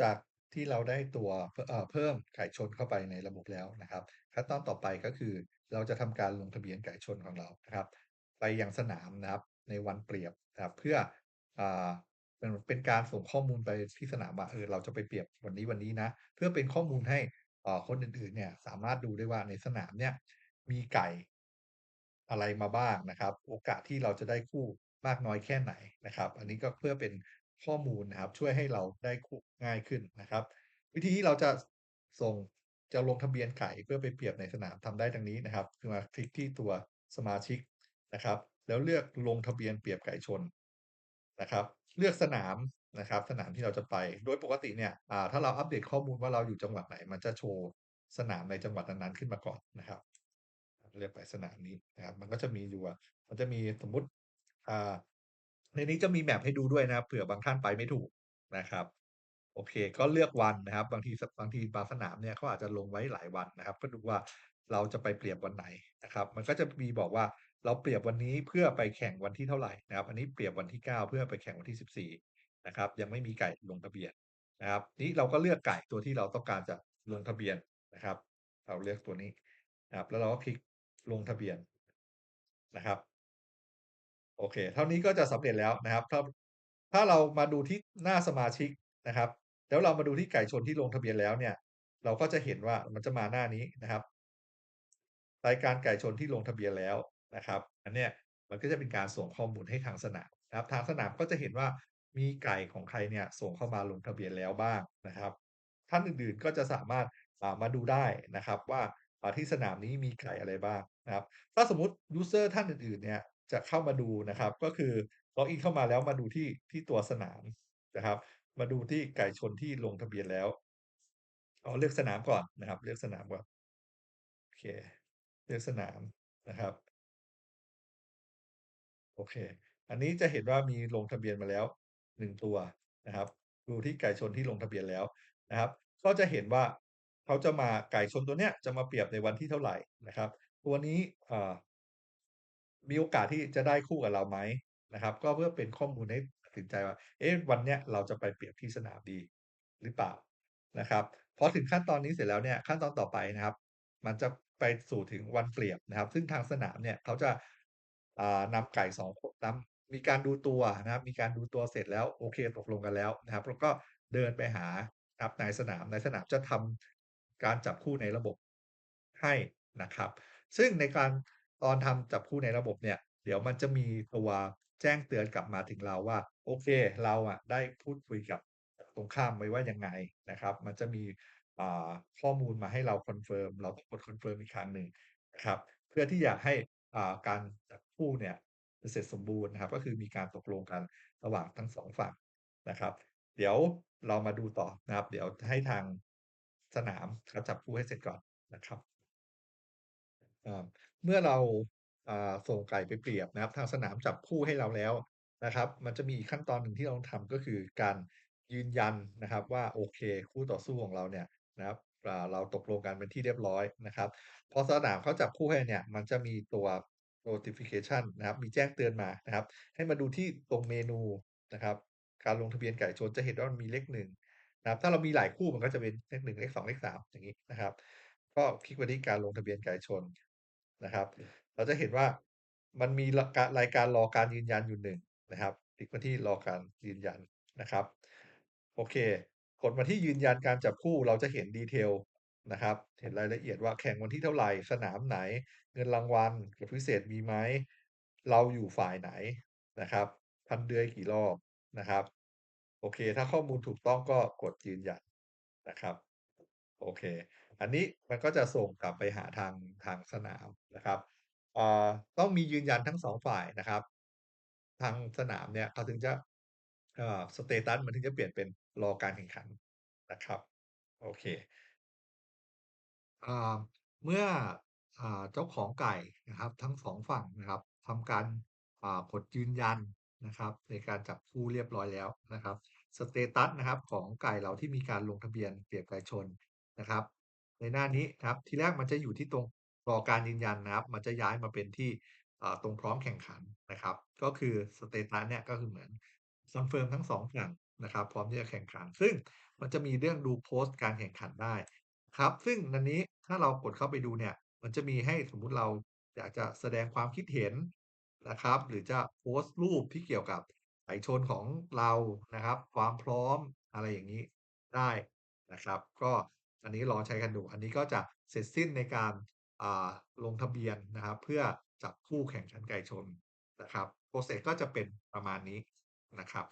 จากที่เราได้ตัวเพิ่มไก่ชนเข้าไปในระบบแล้วนะครับขั้นตอนต่อไปก็คือเราจะทำการลงทะเบียนไก่ชนของเรานะครับ ไปยังสนามนะครับในวันเปรียบนะครับเพื่ออเป็นเป็นการส่งข้อมูลไปที่สนามว่าเออเราจะไปเปรียบวันนี้ๆนนี้นะ เพื่อเป็นข้อมูลให้คนอื่นๆ เนี่ยสามารถดูได้ว่าในสนามเนี่ยมีไก่อะไรมาบ้างนะครับ โอกาสที่เราจะได้คู่มากน้อยแค่ไหนนะครับ อันนี้ก็เพื่อเป็น ข้อมูลนะครับ ช่วยให้เราได้ง่ายขึ้นนะครับ วิธีที่เราจะส่งจะลงทะเบียนไก่เพื่อไปเปรียบในสนามทำได้ดังนี้นะครับคือมาคลิกที่ตัวสมาชิกนะครับ แล้วเลือกลงทะเบียนเปรียบไก่ชนนะครับ เลือกสนามนะครับ สนามที่เราจะไปโดยปกติเนี่ยถ้าเราอัปเดตข้อมูลว่าเราอยู่จังหวัดไหน มันจะโชว์สนามในจังหวัดนั้นๆขึ้นมาก่อนนะครับ เลือกไปสนามนี้นะครับ มันก็จะมีอยู่มันจะมีสมมติอ่า ในนี้จะมี map ให้ดูด้วยนะครับเผื่อบางท่านไปไม่ถูกนะครับ โอเค ก็เลือกวันนะครับ บางทีบางทีบางสนามเนี่ยเขาอาจจะลงไว้หลายวันนะครับก็ดูว่าเราจะไปเปรียบวันไหนนะครับ มันก็จะมีบอกว่าเราเปรียบวันนี้เพื่อไปแข่งวันที่เท่าไหร่นะครับ อันนี้เปรียบวันที่ 9 เพื่อไปแข่งวันที่ 14 นะครับ ยังไม่มีไก่ลงทะเบียนนะครับ นี้เราก็เลือกไก่ตัวที่เราต้องการจะลงทะเบียนนะครับ เราเลือกตัวนี้นะครับ แล้วเราก็คลิกลงทะเบียนนะครับ โอเค เท่านี้ก็จะสำเร็จแล้วนะครับ ถ้าถ้าเรามาดูที่หน้าสมาชิกนะครับ แล้วเรามาดูที่ไก่ชนที่ลงทะเบียนแล้วเนี่ย เราก็จะเห็นว่ามันจะมาหน้านี้นะครับรายการไก่ชนที่ลงทะเบียนแล้วนะครับ อันเนี้ยมันก็จะเป็นการส่งข้อมูลให้ทางสนามนะครับ ทางสนามก็จะเห็นว่ามีไก่ของใครเนี่ยส่งเข้ามาลงทะเบียนแล้วบ้างนะครับ ท่านอื่นๆก็จะสามารถมาดูได้นะครับว่าที่สนามนี้มีไก่อะไรบ้างนะครับ ถ้าสมมติยูเซอร์ท่านอื่นๆเนี่ย จะเข้ามาดูนะครับ ก็คือล็อกอินเข้ามาแล้วมาดูที่ที่ตัวสนามนะครับ มาดูที่ไก่ชนที่ลงทะเบียนแล้วอ๋อเลือกสนามก่อนนะครับ เลือกสนามก่อนโอเค เลือกสนามนะครับ โอเค อันนี้จะเห็นว่ามีลงทะเบียนมาแล้ว1ตัวนะครับ ดูที่ไก่ชนที่ลงทะเบียนแล้วนะครับ ก็จะเห็นว่าเขาจะมาไก่ชนตัวเนี้ยจะมาเปรียบในวันที่เท่าไหร่นะครับ ตัวนี้อ่า มีโอกาสที่จะได้คู่กับเราไหมนะครับ ก็เพื่อเป็นข้อมูลให้ตัดสินใจว่า เอ๊ะวันเนี้ยเราจะไปเปรียบที่สนามดีหรือเปล่านะครับพอถึงขั้นตอนนี้เสร็จแล้วเนี่ยขั้นตอนต่อไปนะครับ มันจะไปสู่ถึงวันเปรียบนะครับ ซึ่งทางสนามเนี่ยเขาจะอ่านำไก่2คนนำมีการดูตัวนะครับ มีการดูตัวเสร็จแล้วโอเคตกลงกันแล้วนะครับแล้วก็เดินไปหาครับนายสนามนายสนามจะทำการจับคู่ในระบบให้นะครับ ซึ่งในการ ตอนทำจับคู่ในระบบเนี่ย เดี๋ยวมันจะมีตัวแจ้งเตือนกลับมาถึงเราว่า โอเคเราอะได้พูดคุยกับตรงข้ามไว้ว่ายังไงนะครับ มันจะมีข้อมูลมาให้เราคอนเฟิร์มเราก็กดคอนเฟิร์มอีกครั้งหนึ่งนะครับ เพื่อที่อยากให้อ่าการจับคู่เนี่ยเสร็จสมบูรณ์นะครับ ก็คือมีการตกลงกันระหว่างทั้ง2ฝั่งนะครับ เดี๋ยวเรามาดูต่อนะครับ เดี๋ยวให้ทางสนามเขาจับคู่ให้เสร็จก่อนนะครับ อ่าเมื่อเราอ่าส่งไก่ไปเปรียบนะครับ ทางสนามจับคู่ให้เราแล้วนะครับ มันจะมีอีกขั้นตอนหนึ่งที่เราต้องทำก็คือการยืนยันนะครับว่าโอเค คู่ต่อสู้ของเราเนี่ยนะครับอ่าเราตกลงกันเป็นที่เรียบร้อยนะครับ พอสนามเขาจับคู่ให้เนี่ยมันจะมีตัว notification นะครับ มีแจ้งเตือนมานะครับ ให้มาดูที่ตรงเมนูนะครับ การลงทะเบียนไก่ชนจะเห็นว่ามันมีเลข1นะครับ ถ้าเรามีหลายคู่มันก็จะเป็นเลข1เลข2เลข3อย่างงี้นะครับ ก็คลิกไปที่การลงทะเบียนไก่ชน นะครับ เราจะเห็นว่ามันมีรายการรอการยืนยันอยู่1นะครับคลิกมาที่รอการยืนยันนะครับ โอเค กดมาที่ยืนยันการจับคู่เราจะเห็น detail นะครับ เห็นรายละเอียดว่าแข่งวันที่เท่าไหร่ สนามไหน เงินรางวัลกฎพิเศษมีไหม เราอยู่ฝ่ายไหนนะครับ พันเดือยกี่รอบนะครับ โอเค ถ้าข้อมูลถูกต้องก็กดยืนยันนะครับ โอเค อันนี้มันก็จะส่งกลับไปหาทางทางสนามนะครับอ่าต้องมียืนยันทั้ง2ฝ่ายนะครับ ทางสนามเนี่ยเขาถึงจะเอ่อสเตตัสมันถึงจะเปลี่ยนเป็นรอการแข่งขันนะครับ โอเคอ่าเมื่ออ่าเจ้าของไก่นะครับ ทั้ง2ฝั่งนะครับทำการอ่ากดยืนยันนะครับ ในการจับคู่เรียบร้อยแล้วนะครับสเตตัสนะครับของไก่เราที่มีการลงทะเบียนเปรียบไก่ชน นะครับ ในหน้านี้นะครับ ทีแรกมันจะอยู่ที่ตรงรอการยืนยันนะครับ มันจะย้ายมาเป็นที่อ่าตรงพร้อมแข่งขันนะครับ ก็คือสเตตัสเนี่ยก็คือเหมือนคอนเฟิร์มทั้ง2ฝั่งนะครับ พร้อมที่จะแข่งขัน ซึ่งมันจะมีเรื่องดูโพสต์การแข่งขันได้ครับ ซึ่งอันนี้ถ้าเรากดเข้าไปดูเนี่ย มันจะมีให้สมมุติเราอยากจะแสดงความคิดเห็นนะครับ หรือจะโพสต์รูปที่เกี่ยวกับไก่ชนของเรานะครับ ความพร้อมอะไรอย่างงี้ได้นะครับ ก็ อันนี้รอใช้กันดู อันนี้ก็จะเสร็จสิ้นในการาลงทะเบียนนะครับ เพื่อจับคู่แข่งขันไก่ชนนะครับโปรเซสก็จะเป็นประมาณนี้นะครับ